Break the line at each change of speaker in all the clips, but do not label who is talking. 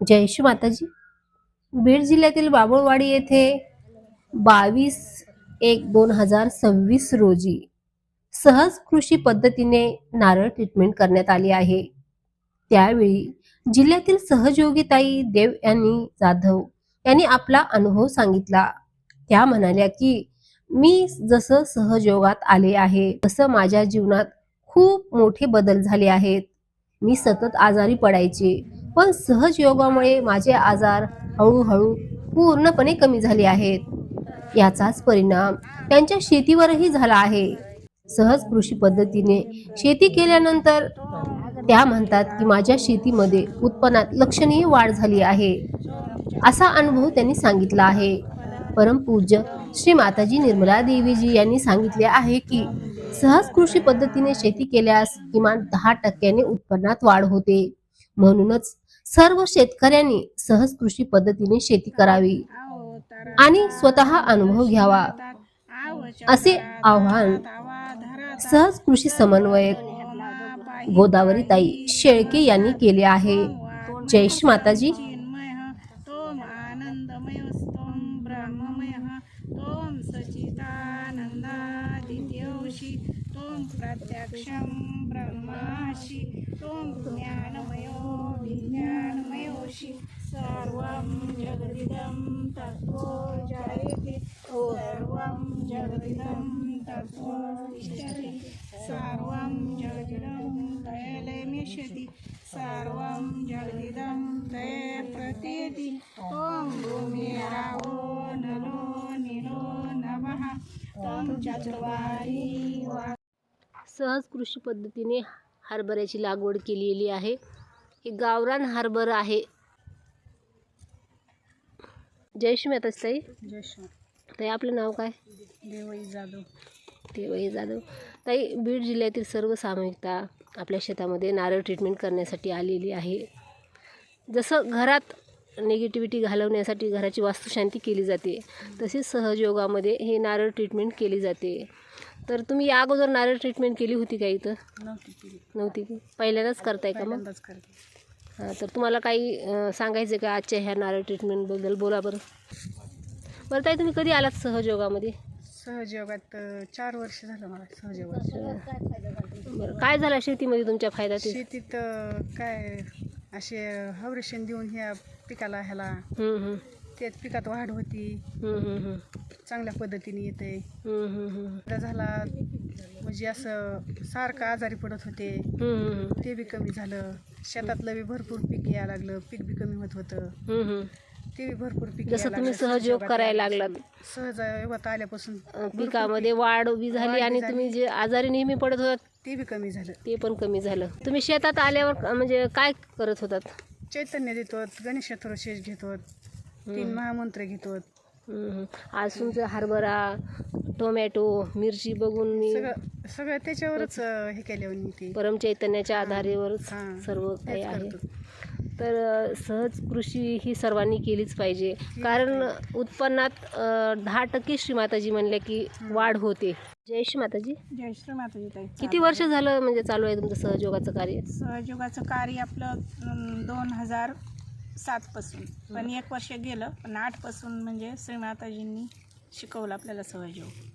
जय श्री माताजी. बीड जिल्ह्यातील बाबुळवाडी येथे बावीस एक दोन हजार सव्वीस रोजी सहज कृषी पद्धतीने नारळ ट्रीटमेंट करण्यात आली आहे. त्यावेळी जिल्ह्यातील सहयोगीताई देव यांनी जाधव यांनी आपला अनुभव सांगितला. त्या म्हणाल्या की मी जसं सहयोगात आले आहे तसं माझ्या जीवनात खूप मोठे बदल झाले आहेत. मी सतत आजारी पडायचे. पण सहज योगामुळे माझे आजार हळूहळू पूर्णपणे कमी झाले आहेत. याचाच परिणाम त्यांच्या शेतीवरही झाला आहे. सहज कृषी पद्धतीने शेती केल्यानंतर त्या म्हणतात की माझ्या शेतीमध्ये उत्पन्नात लक्षणीय वाढ झाली आहे असा अनुभव त्यांनी सांगितला आहे. परमपूज्य श्री माताजी निर्मला देवीजी यांनी सांगितले आहे की सहज कृषी पद्धतीने शेती केल्यास किमान दहा टक्क्याने उत्पन्नात वाढ होते. म्हणूनच सर्व शेतकऱ्यांनी सहज कृषी पद्धतीने शेती करावी. आणि स्वतः अनुभव घ्यावा. असे आव्हान सहज कृषी समन्वयक गोदावरीताई शेळके यांनी केले आहे. जय श्री माताजी.
प्रत्यक्षं ब्रह्माशी तत्त्वो जायते सर्वं जगदिदं तत्त्वो तिष्ठति सर्वं जगदिदं दयलयमिष्यति सर्वं जगदिदं दये प्रतीति ॐ भूमिरावो नलो निलो नमः चत्वारि
सहज कृषी पद्धतीने हरभऱ्याची लागवड केलेली आहे. हे गावरान हरभरा आहे. जय श्री माताजी ताई
जयश्री
ताई आपलं नाव काय?
देवई जाधव.
देवही जाधव. ताई बीड जिल्ह्यातील सर्व सामूहिकता आपल्या शेतामध्ये नारळ ट्रीटमेंट करण्यासाठी आलेली आहे. जसं घरात निगेटिव्हिटी घालवण्यासाठी घराची वास्तुशांती केली जाते तसेच सहजयोगामध्ये हे नारळ ट्रीटमेंट केली जाते. तर तुम्ही या अगोदर नारळ ट्रीटमेंट केली होती का इथं?
नव्हती केली.
नव्हती की? पहिल्यांदाच करताय का मग?
करते.
तर तुम्हाला काही सांगायचं का आजच्या ह्या नारळ ट्रीटमेंटबद्दल बोला बरं. बरं ताई तुम्ही कधी आलात सहजयोगामध्ये
सहजयोगात चार वर्ष झालं मला सहजयोगात
बरं काय झालं शेतीमध्ये तुमच्या फायदा
शेतीत काय असे हवरेशन देऊन ह्या पिकाला ह्याला त्यात पिकात वाढ होती. चांगल्या पद्धतीने येते. झाला म्हणजे असं सारखं आजारी पडत होते. ते बी कमी झालं. शेतातलं बी भरपूर पीक यायला लागलं. पीक बी कमी होत होतं. ते बी भरपूर पीक
जसं तुम्ही
सहजयोगात
करायला लागलात.
सहजयोगात आल्यापासून
पिकामध्ये
पीक-
वाढ उभी झाली आणि तुम्ही. जे आजारी नेहमी पडत होतात
ते बी कमी झालं.
ते पण कमी झालं. तुम्ही शेतात आल्यावर म्हणजे काय करत होतात?
चैतन्य देतो गणेश शेष घेतो. तीन महामंत्र घेतो.
आज तुमचं हरभरा टोमॅटो मिरची बघून मी
सगळं सगळं त्याच्यावरच हे ते.
परम चैतन्याच्या आधारेवरच सर्व काही आहे. तर सहज कृषी ही सर्वांनी केलीच पाहिजे. कारण उत्पन्नात दहा टक्के श्रीमाताजी म्हणल्या की वाढ होते. जय श्री माताजी.
जय श्री माताजी ताई.
किती वर्ष झालं म्हणजे चालू आहे तुमचं सहयोगाचं कार्य?
सहयोगाचं कार्य आपलं दोन हजार सातपासून पण एक वर्ष गेलं पण आठपासून म्हणजे श्रीमाताजींनी शिकवलं आपल्याला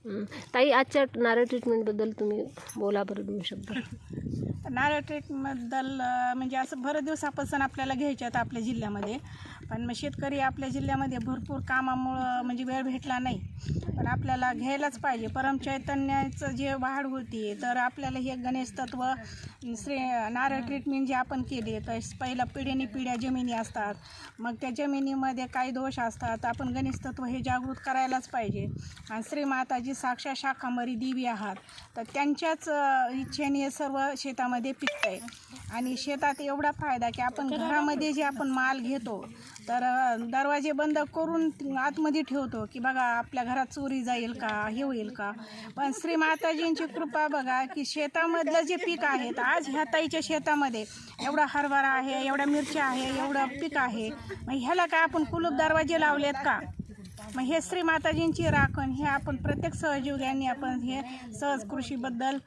हं. ताई आजच्या नारळ ट्रीटमेंटबद्दल तुम्ही बोला बरं दोन शब्द.
नारळ ट्रेकबद्दल म्हणजे असं बरं दिवसापासून आपल्याला घ्यायचे आहेत आपल्या जिल्ह्यामध्ये. पण मग शेतकरी आपल्या जिल्ह्यामध्ये भरपूर कामामुळं म्हणजे वेळ भेटला नाही. पण आपल्याला घ्यायलाच पाहिजे. परमचैतन्याचं जे वाढ होती तर आपल्याला हे गणेश तत्व श्री नारळ ट्रीटमेंट जे आपण केली तर पहिलं पिढ्यानी पिढ्या जमिनी असतात. मग त्या जमिनीमध्ये काही दोष असतात. आपण गणेश तत्व हे जागृत करायलाच पाहिजे. आणि श्री माताजी साक्षा शाखांबरी देवी आहात. तर त्यांच्याच इच्छेने सर्व शेतामध्ये पिकतं आहे आणि शेतात एवढा फायदा की आपण घरामध्ये जे आपण माल घेतो तर दरवाजे बंद करून आतमध्ये ठेवतो की बघा आपल्या घरात चोरी जाईल का हे होईल का? पण श्री माताजींची कृपा बघा की शेतामधलं जे पीक आहे आज ह्या ताईच्या शेतामध्ये एवढा हरभरा आहे एवढ्या मिरच्या आहे एवढं पीक आहे. मग ह्याला काय आपण कुलूप दरवाजे लावलेत का? मग हे श्री माताजींची राखण हे आपण प्रत्येक सहजीव्यांनी आपण हे सहज कृषीबद्दल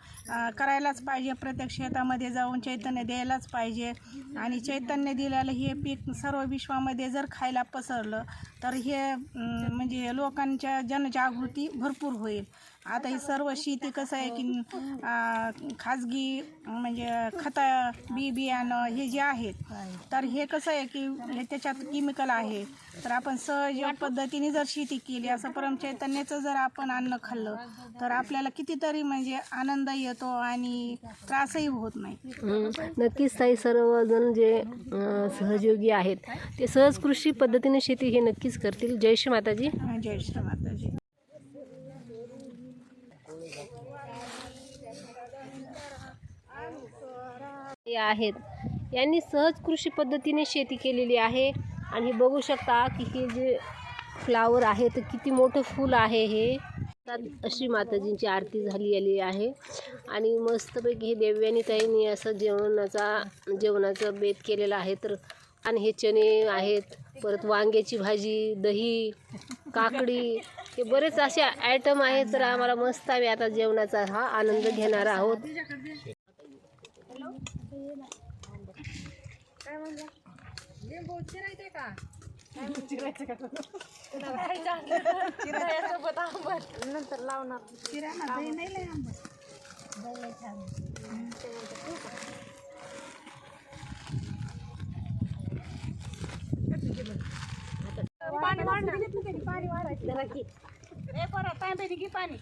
करायलाच पाहिजे. प्रत्येक शेतामध्ये जाऊन चैतन्य द्यायलाच पाहिजे. आणि चैतन्य दिलेलं हे पीक सर्व विश्वामध्ये जर खायला पसरलं तर हे म्हणजे लोकांच्या जनजागृती भरपूर होईल. आता ही सर्व शेती कसं आहे की खाजगी म्हणजे खता बी बियाणं हे जे आहेत तर हे कसं आहे की हे त्याच्यात केमिकल आहे. तर आपण सहज पद्धतीने जर शेती केली असं परमचैतन्याचं जर आपण अन्न खाल्लं तर आपल्याला कितीतरी म्हणजे आनंद येतो आणि त्रासही होत नाही.
नक्कीच ताई सर्वजण जे सहयोगी आहेत ते सहज कृषी पद्धतीने शेती हे नक्कीच करतील. जय श्री माताजी.
जय श्री माताजी.
आहेत. यांनी सहज कृषी पद्धतीने शेती केलेली आहे. आणि बघू शकता की हे जे फ्लावर आहे तर किती मोठं फूल आहे हे. अशी माताजींची आरती झालेली आहे. आणि मस्तपैकी हे देव्यानी ताईंनी असं जेवणाचा जेवणाचा बेत केलेलं आहे. तर आणि हे चणे आहेत. परत वांग्याची भाजी दही काकडी हे बरेच असे आयटम आहेत. तर आम्हाला मस्त आम्ही आता जेवणाचा हा आनंद घेणार आहोत.
पाणी.